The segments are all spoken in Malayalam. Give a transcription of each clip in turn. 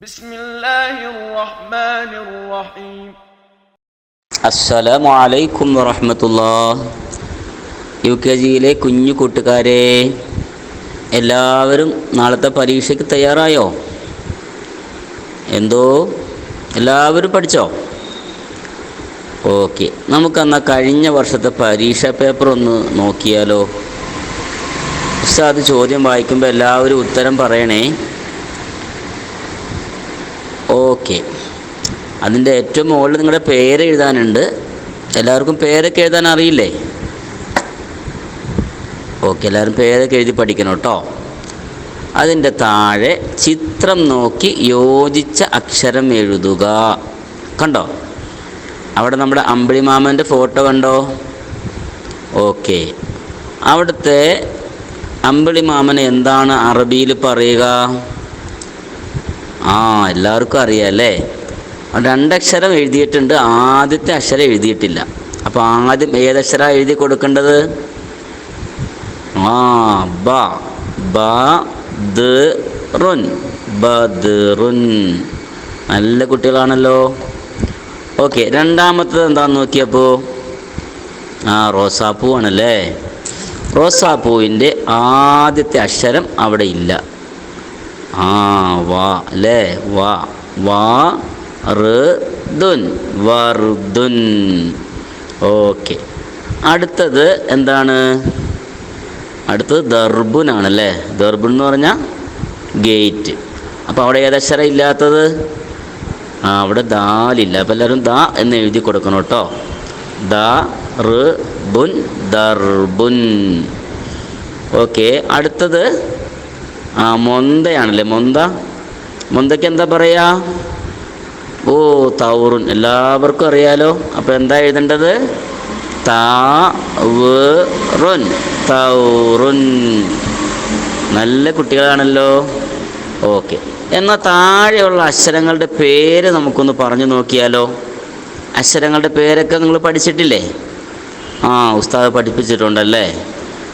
بسم الله الرحمن الرحيم അസ്സലാമു അലൈക്കും വറഹമത്തുല്ലാ യു കെ ജിയിലെ കുഞ്ഞു കൂട്ടുകാരെ എല്ലാവരും നാളത്തെ പരീക്ഷയ്ക്ക് തയ്യാറായോ എന്തോ എല്ലാവരും പഠിച്ചോ ഓക്കെ നമുക്കെന്നാൽ കഴിഞ്ഞ വർഷത്തെ പരീക്ഷാ പേപ്പർ ഒന്ന് നോക്കിയാലോ ഉസ്താദ് ചോദ്യം വായിക്കുമ്പോൾ എല്ലാവരും ഉത്തരം പറയണേ ഓക്കെ. അതിന്റെ ഏറ്റവും മുകളിൽ നിങ്ങളുടെ പേര് എഴുതാനുണ്ട്. എല്ലാവർക്കും പേരൊക്കെ എഴുതാൻ അറിയില്ലേ? ഓക്കെ എല്ലാവരും പേരൊക്കെ എഴുതി പഠിക്കണം കേട്ടോ. അതിന്റെ താഴെ ചിത്രം നോക്കി യോജിച്ച അക്ഷരം എഴുതുക. കണ്ടോ? അവിടെ നമ്മുടെ അമ്പിളി അമ്പിളിമാമന്റെ ഫോട്ടോ കണ്ടോ? ഓക്കെ. അവിടുത്തെ അമ്പിളിമാമൻ എന്താണ് അറബിയിൽ പറയുക? ആ എല്ലാവർക്കും അറിയാം അല്ലേ? രണ്ടക്ഷരം എഴുതിയിട്ടുണ്ട്. ആദ്യത്തെ അക്ഷരം എഴുതിയിട്ടില്ല. അപ്പോൾ ആദ്യം ഏതക്ഷര എഴുതി കൊടുക്കേണ്ടത്? ആ ബ. ബ ദ റുൻ. ബദ്റുൻ നല്ല കുട്ടികളാണല്ലോ. ഓക്കെ രണ്ടാമത്തത് എന്താന്ന് നോക്കിയപ്പോൾ ആ റോസാപ്പൂ ആണല്ലേ റോസാപ്പൂവിന്റെ ആദ്യത്തെ അക്ഷരം അവിടെ ഇല്ല. ആ വാ അല്ലേ വാ വാ റുദുൻ വറുദുൻ. ഓക്കെ. അടുത്തത് എന്താണ്? അടുത്തത് ദർബുൻ ആണല്ലേ ദർബുൻ എന്ന് പറഞ്ഞാൽ ഗേറ്റ്. അപ്പോൾ അവിടെ ഏതക്ഷരം ഇല്ലാത്തത്? ആ അവിടെ ദാലില്ല. അപ്പോൾ എല്ലാവരും ദ എന്ന് എഴുതി കൊടുക്കണം കേട്ടോ. ദ റ് ബുൻ ദർബുൻ. ഓക്കെ അടുത്തത് ആ മൊന്തയാണല്ലേ മൊന്ത? മൊന്തയ്ക്ക് എന്താ പറയാ? ഓ തൗറുൻ എല്ലാവർക്കും അറിയാലോ. അപ്പോൾ എന്താ എഴുതേണ്ടത്? താവറുൻ തൗറുൻ. നല്ല കുട്ടികളാണല്ലോ. ഓക്കെ. എന്നാൽ താഴെയുള്ള അക്ഷരങ്ങളുടെ പേര് നമുക്കൊന്ന് പറഞ്ഞു നോക്കിയാലോ. അക്ഷരങ്ങളുടെ പേരൊക്കെ നിങ്ങൾ പഠിച്ചിട്ടില്ലേ? ആ ഉസ്താദ് പഠിപ്പിച്ചിട്ടുണ്ടല്ലേ?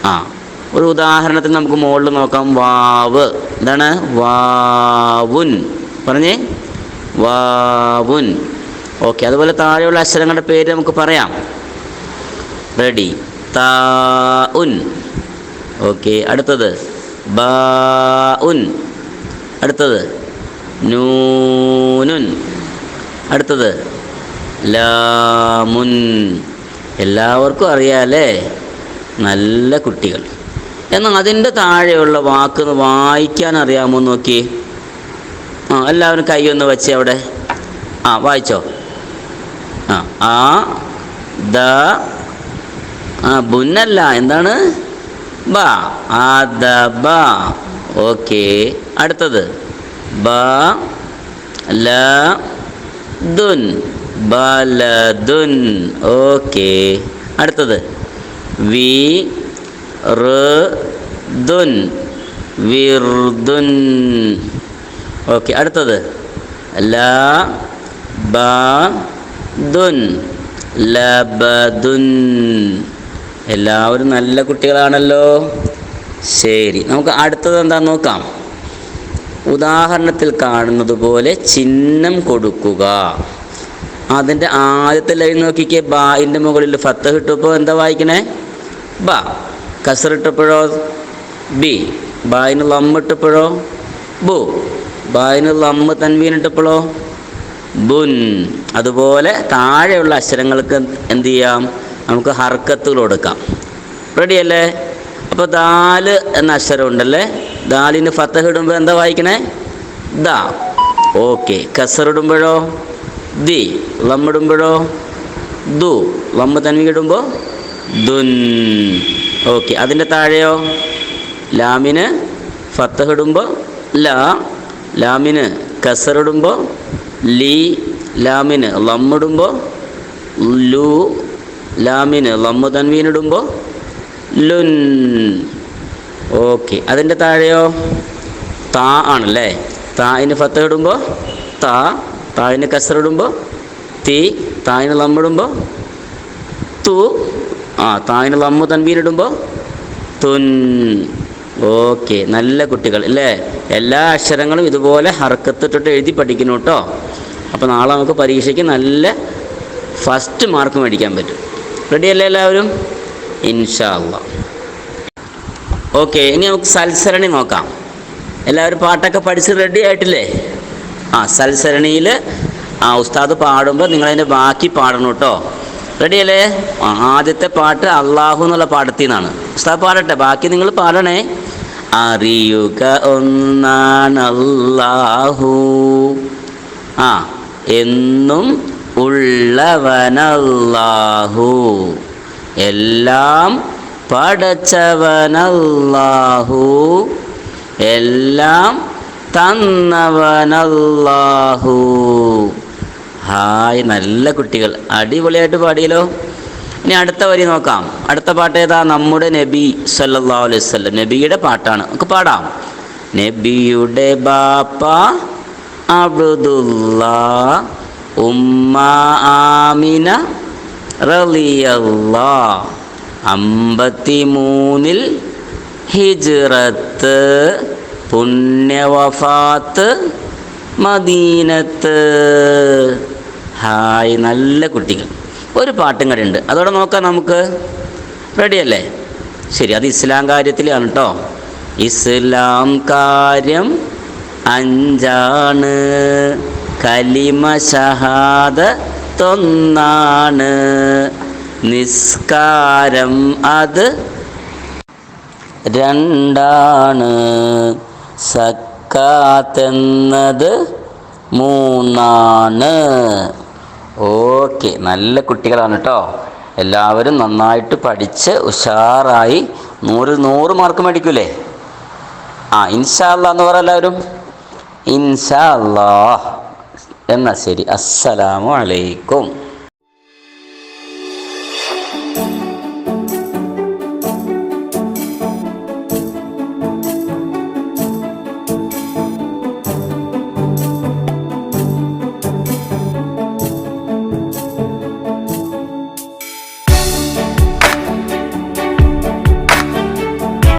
ആ. ഒരു ഉദാഹരണത്തിന് നമുക്ക് മുകളിൽ നോക്കാം. വാവ്. എന്താണ്? വാവുൻ. പറഞ്ഞേ? വാവുൻ. ഓക്കെ അതുപോലെ താഴെയുള്ള അക്ഷരങ്ങളുടെ പേര് നമുക്ക് പറയാം. റെഡി. താ ഉൻ. ഓക്കെ അടുത്തത്. ബാഉൻ അടുത്തത്. നൂനുൻ. അടുത്തത്. ലാമുൻ. എല്ലാവർക്കും അറിയാലേ നല്ല കുട്ടികൾ. എന്നാൽ അതിന്റെ താഴെയുള്ള വാക്ക് വായിക്കാൻ അറിയാമോ നോക്കി. ആ എല്ലാവരും കൈയൊന്ന് വെച്ച് അവിടെ. ആ വായിച്ചോ. ആ ആ ദ ആ ബുന്നല്ല എന്താണ്? ബ ആ ദ ബ. ഓക്കെ അടുത്തത്. ബ ല ദുൻ. ബലദുൻ ഓക്കെ അടുത്തത്. വി റുദുൻ വിർദുൻ. ഓക്കെ അടുത്തത്. ലാ ബ ദുൻ ലബദുൻ. എല്ലാവരും നല്ല കുട്ടികളാണല്ലോ. ശരി നമുക്ക് അടുത്തത് എന്താ നോക്കാം. ഉദാഹരണത്തിൽ കാണുന്നത് പോലെ ചിഹ്നം കൊടുക്കുക. അതിന്റെ ആദ്യത്തെ ലൈൻ നോക്കിക്കേ ബാ ഇന്റെ മുകളിൽ ഫത്ത് കിട്ടുമ്പോൾ എന്താ വായിക്കണേ? ബ. കസറിട്ടപ്പോഴോ? ബി. ബായിന് ലമ്മിട്ടപ്പോഴോ? ബു. ബായിന് ലമ്മ് തൻവീനിട്ടപ്പോഴോ? ബുൻ. അതുപോലെ താഴെയുള്ള അക്ഷരങ്ങൾക്ക് എന്ത് ചെയ്യാം? നമുക്ക് ഹർക്കത്തുകൾ കൊടുക്കാം. റെഡിയല്ലേ? അപ്പോൾ ദാൽ എന്ന അക്ഷരം ഉണ്ടല്ലേ? ദാലിന് ഫത്തഹ് ഇടുമ്പോൾ എന്താ വായിക്കണേ? ദ. ഓക്കെ. കസറിടുമ്പോഴോ ദി. ലമ്മിടുമ്പോഴോ? ദു. ലമ്മ് തൻവി ഇടുമ്പോൾ ദുൻ. ഓക്കെ അതിന്റെ താഴെയോ? ലാമിന് ഫത്തഹ് ഇടുമ്പോൾ ല ലാമിന് കസറിടുമ്പോൾ ലി ലാമിന് ലമ്മിടുമ്പോൾ ലു ലാമിന് ലമ്മു തൻവീനിടുമ്പോൾ ലുൻ. ഓക്കെ അതിന്റെ താഴെയോ? താ ആണല്ലേ? തായിന് ഫത്ത് ഇടുമ്പോൾ താ തായിന് കസറിടുമ്പോൾ തീ തായിന് ലമ്മിടുമ്പോൾ തു ആ തായിന് ലമ്മ് തൻവീനിടുമ്പോൾ തുൻ. ഓക്കെ നല്ല കുട്ടികൾ അല്ലേ എല്ലാ അക്ഷരങ്ങളും ഇതുപോലെ ഹർക്കത്തിട്ടിട്ട് എഴുതി പഠിക്കണം കേട്ടോ അപ്പോൾ നാളെ നമുക്ക് പരീക്ഷയ്ക്ക് നല്ല ഫസ്റ്റ് മാർക്ക് മേടിക്കാൻ പറ്റും. റെഡി അല്ലേ എല്ലാവരും? ഇൻഷാ അള്ളാ ഓക്കെ ഇനി നമുക്ക് സൽസരണി നോക്കാം. എല്ലാവരും പാട്ടൊക്കെ പഠിച്ച് റെഡി ആയിട്ടില്ലേ? ആ സൽസരണിയിൽ ആ ഉസ്താദ് പാടുമ്പോൾ നിങ്ങളതിന്റെ ബാക്കി പാടണം കേട്ടോ റെഡിയല്ലേ? ആദ്യത്തെ പാട്ട് അള്ളാഹു എന്നുള്ള പാടത്തിൽ നിന്നാണ് ഉസ്താദ് പാടട്ടെ ബാക്കി നിങ്ങൾ പാടണേ. അറിയുക ഒന്നാണ് അല്ലാഹു ആ എന്നും ഉള്ളവനല്ലാഹു. എല്ലാം പടച്ചവനല്ലാഹു എല്ലാം തന്നവനല്ലാഹു. ഹായ് നല്ല കുട്ടികൾ. അടിപൊളിയായിട്ട് പാടിയല്ലോ. ഇനി അടുത്ത വരി നോക്കാം. അടുത്ത പാട്ട് ഏതാ? നമ്മുടെ നബി സല്ലല്ലാഹു അലൈഹി വസല്ലം. നബിയുടെ പാട്ടാണ്. നമുക്ക് പാടാം. നബിയുടെ ബാപ്പ അബ്ദുല്ല ഉമ്മ ആമിന റളിയല്ലാ അമ്പത്തി മൂന്നിൽ ഹിജ്റത്ത് പുണ്യവഫാത്ത് മദീനത്ത്. ഹായ് നല്ല കുട്ടികൾ. ഒരു പാട്ടും കൂടെ ഉണ്ട്. അതോടെ നോക്കാം നമുക്ക്. റെഡിയല്ലേ ശരി അത് ഇസ്ലാം കാര്യത്തിലാണ് കേട്ടോ ഇസ്ലാം കാര്യം അഞ്ചാണ്. കലിമ ഷഹാദ തൊന്നാണ്. നിസ്കാരം അത് രണ്ടാണ്. സക്കാത്തെന്നത് മൂന്നാണ്. ഓക്കെ നല്ല കുട്ടികളാണ് കേട്ടോ എല്ലാവരും നന്നായിട്ട് പഠിച്ച് ഉഷാറായി നൂറ് നൂറ് മാർക്ക് മേടിക്കൂലേ? ആ ഇൻഷാ എന്ന് പറ എല്ലാവരും. ഇൻഷാ അല്ലാ എന്നാ ശരി. അസ്സലാമു അലൈക്കും.